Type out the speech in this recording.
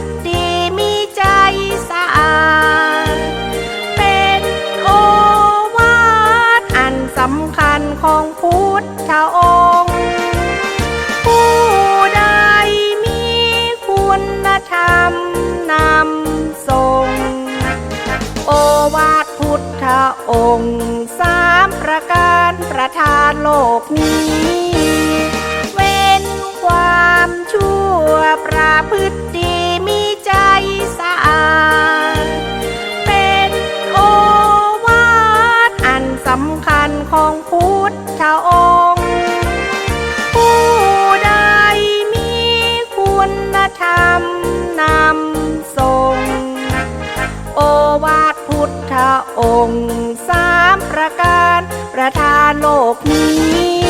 ตดีมีใจสะอาด เป็นโอวาทอันสำคัญของพุทธองค์ ผู้ใดมีคุณธรรมนำทรงโอวาทพุทธองค์สามประการประทานโลกนี้ เว้นความชั่วประพฤติ พุทธองค์ ผู้ใดมีคุณธรรมนำส่งโอวาทพุทธองค์สามประการประทานโลกนี้